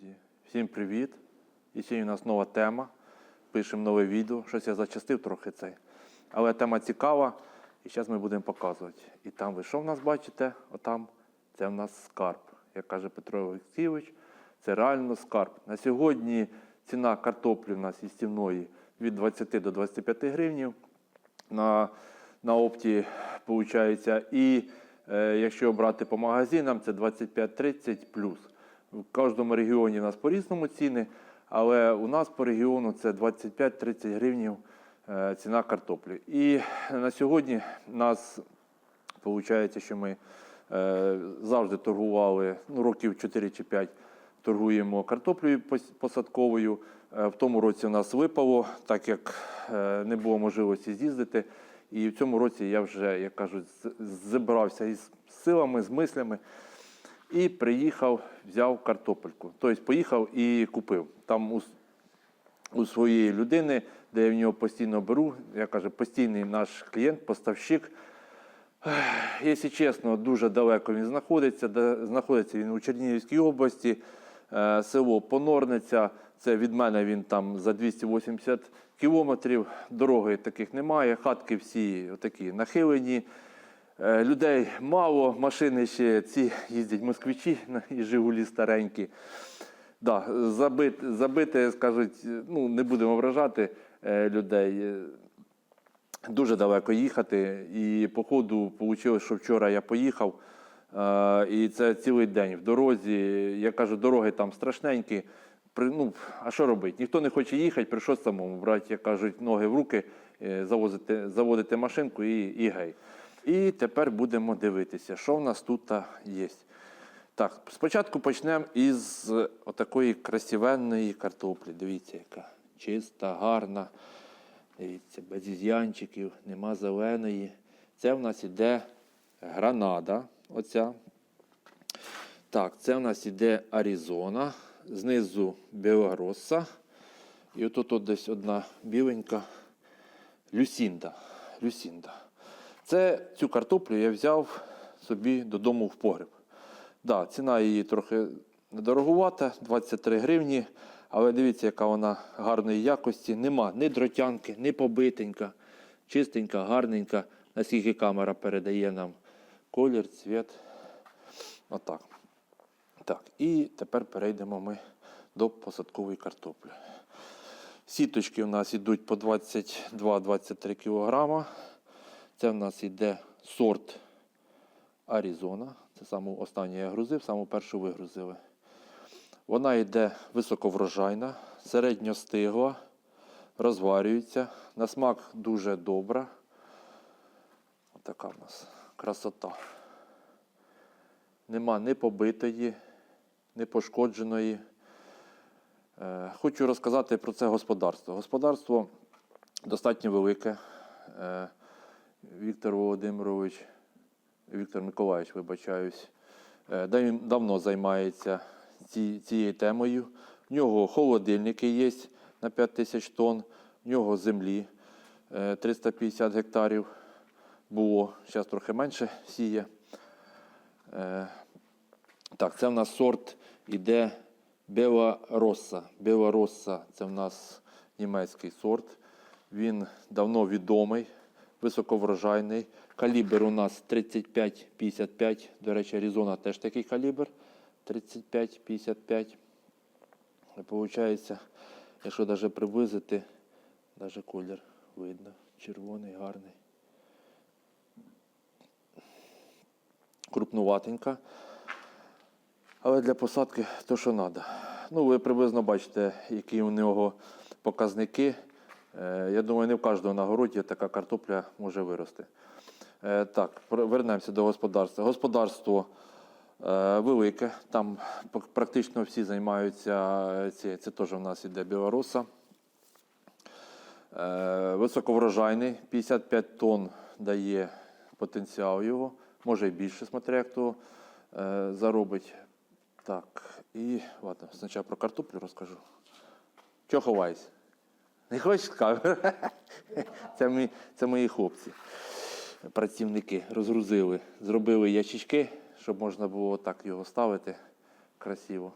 Друзі, всім привіт! І сьогодні у нас нова тема. Пишемо нове відео. Щось я зачастив трохи цей. Але тема цікава, і зараз ми будемо показувати. І там ви що в нас бачите? Отам це в нас скарб. Як каже Петро Олексійович, це реально скарб. На сьогодні ціна картоплі в нас їстівної від 20 до 25 гривнів на, на опті виходить. І е, якщо брати по магазинам, це 25-30 плюс. В кожному регіоні у нас по-різному ціни, але у нас по регіону це 25-30 гривнів е, ціна картоплі. І на сьогодні у нас виходить, що ми е, завжди торгували ну, років 4 чи 5 торгуємо картоплею посадковою. Е, В тому році у нас випало, так як не було можливості з'їздити. І в цьому році я вже, як кажуть, зібрався із силами, з мислями і приїхав, взяв картопельку. Тобто поїхав і купив. Там у, у своєї людини, де я в нього постійно беру, я кажу, постійний наш клієнт, поставщик. Якщо чесно, дуже далеко він знаходиться. Знаходиться він у Чернігівській області, е, село Понорниця. Це від мене він там за 280 кілометрів. Дороги таких немає. Хатки всі такі нахилені. Е, Людей мало, машини ще ці їздять москвичі і Жигулі старенькі. Да, забит, забити, скажуть, ну не будемо вражати е, людей. Е, дуже далеко їхати. І по ходу вийшло, що вчора я поїхав. І це цілий день в дорозі. Я кажу, дороги там страшненькі. Ну, а що робити? Ніхто не хоче їхати, прийшлось самому брати, як кажуть, ноги в руки, завозити, заводити машинку і, і гей. І тепер будемо дивитися, що в нас тут є. Так, спочатку почнемо із отакої красивенної картоплі. Дивіться, яка чиста, гарна. Дивіться, без ізянчиків, нема зеленої. Це в нас іде гранада. Оця. Так, це в нас іде Аризона. Знизу Білороса. І отут от десь одна біленька Люсінда. Люсінда. Це цю картоплю я взяв собі додому в погреб. Да, ціна її трохи недорогувата, 23 гривні. Але дивіться, яка вона гарної якості. Нема ні дротянки, ні побитенька. Чистенька, гарненька, наскільки камера передає нам колір, цвіт. Отак. Так, і тепер перейдемо ми до посадкової картоплі. Сіточки у нас йдуть по 22-23 кг. Це в нас йде сорт Аризона. Це саму останню я грузив, саму першу вигрузили. Вона йде високоврожайна, середньостигла, розварюється. На смак дуже добра. Отака в нас красота. Нема ні побитої, ні пошкодженої. Е, Хочу розказати про це господарство. Господарство достатньо велике. Е, Віктор Володимирович, Віктор Миколаївич, вибачаюсь, е, він давно займається ці- цією темою. В нього холодильники є на 5 тисяч тонн, в нього землі е, 350 гектарів було, зараз трохи менше сіє. Е, Так, це в нас сорт іде Бела Росса. Бела Росса це в нас німецький сорт. Він давно відомий, високоврожайний. Калібр у нас 35-55. До речі, Аризона теж такий калібр. 35-55. Получається, якщо навіть приблизити, навіть колір видно. Червоний, гарний. Крупнуватенька. Але для посадки то, що треба. Ну, ви приблизно бачите, які у нього показники. Е, Я думаю, не в кожного на городі така картопля може вирости. Е, Так, вернемося до господарства. Господарство е, велике, там практично всі займаються, е, це теж у нас іде білоруса. Високоврожайний, 55 тонн дає потенціал його, може і більше, смотря як то заробить. Так, і ладно, спочатку про картоплю розкажу. Чого ховайся? Не хочеш камеру? Це, мої, це мої хлопці, працівники розгрузили, зробили ящички, щоб можна було так його ставити красиво.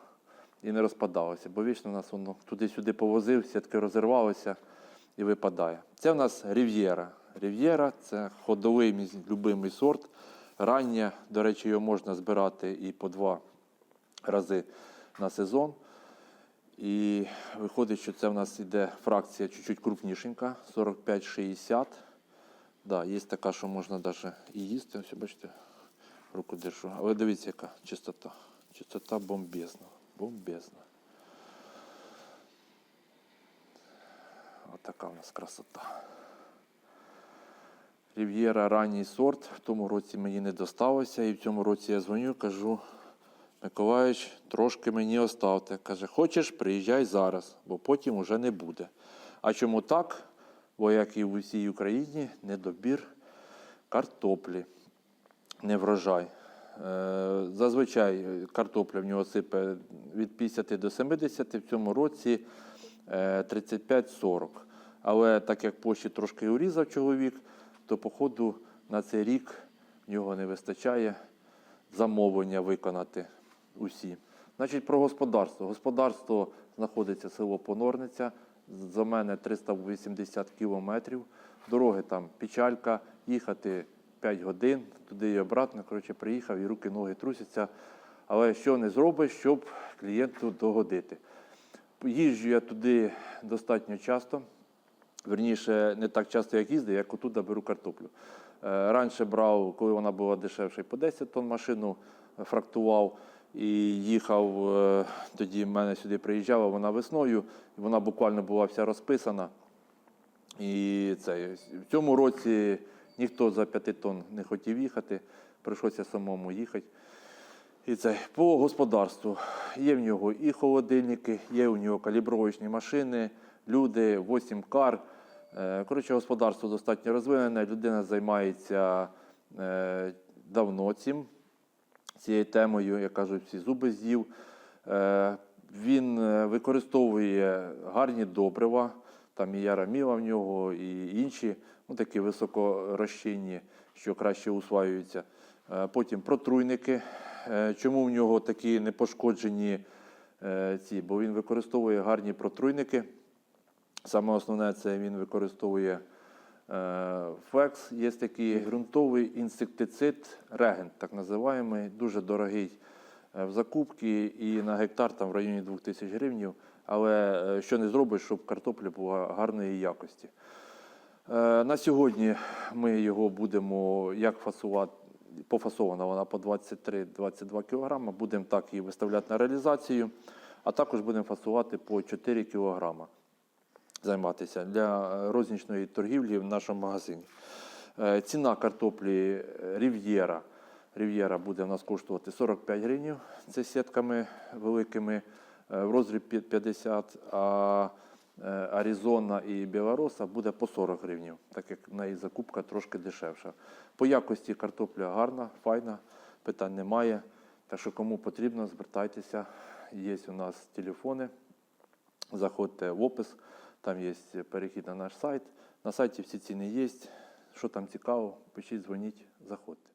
і не розпадалося, бо вічно нас воно туди-сюди повозив, сітки розірвалися і випадає. Це в нас рів'єра. Рів'єра це ходовий любимий сорт. Рання, до речі, його можна збирати і по два рази на сезон. І виходить, що це в нас іде фракція чуть-чуть крупнішенька, 45-60. Да, є така, що можна навіть і їсти. Ось, бачите, руку держу. Але дивіться, яка чистота. Чистота бомбезна. Бомбезна. Отака в нас красота. Рів'єра ранній сорт. В тому році мені не досталося. І в цьому році я дзвоню, кажу, Миколаївич, трошки мені оставте. Каже, хочеш, приїжджай зараз, бо потім уже не буде. А чому так? Бо як і в усій Україні, недобір картоплі, не врожай. Е, Зазвичай картопля в нього сипе від 50 до 70, в цьому році е, 35-40. Але так як площі трошки урізав чоловік, то походу на цей рік в нього не вистачає замовлення виконати усі. Значить, про господарство. Господарство знаходиться село Понорниця. За мене 380 кілометрів. Дороги там печалька, їхати 5 годин, туди і обратно. Коротше, приїхав і руки, ноги трусяться. Але що не зробиш, щоб клієнту догодити. Їжджу я туди достатньо часто. Верніше, не так часто, як їздив, як отут беру картоплю. Е, Раніше брав, коли вона була дешевша, по 10 тонн машину фрактував і їхав. е, Тоді в мене сюди приїжджала вона весною, і вона буквально була вся розписана. І це, в цьому році ніхто за 5 тонн не хотів їхати, прийшлося самому їхати. І це по господарству. Є в нього і холодильники, є у нього калібровочні машини, люди, 8 кар. Е, Коротше, господарство достатньо розвинене. Людина займається е, давно цим, цією темою, як кажуть, всі зуби з'їв. Е, Він е, використовує гарні добрива, там і яраміла в нього, і інші, ну такі високорозчинні, що краще усваюються. Е, Потім протруйники. Чому в нього такі непошкоджені ці? Бо він використовує гарні протруйники. Саме основне це він використовує е, флекс. Є такий ґрунтовий інсектицид, регент, так називаємо, дуже дорогий е, в закупці і на гектар там в районі 2000 гривень. Але е, що не зробиш, щоб картопля була гарної якості. На сьогодні ми його будемо як фасувати. Пофасована вона по 23-22 кг. Будемо так її виставляти на реалізацію, а також будемо фасувати по 4 кг займатися для е, рознічної торгівлі в нашому магазині. Е, Ціна картоплі е, Рів'єра. Рів'єра буде в нас коштувати 45 гривень. Це сітками великими в розріб 50, а Аризона і Білороса буде по 40 гривень, так як в неї закупка трошки дешевша. По якості картопля гарна, файна, питань немає. Так що кому потрібно, звертайтеся. Є у нас телефони. Заходьте в опис, там є перехід на наш сайт. На сайті всі ціни є. Що там цікаво, пишіть, дзвоніть, заходьте.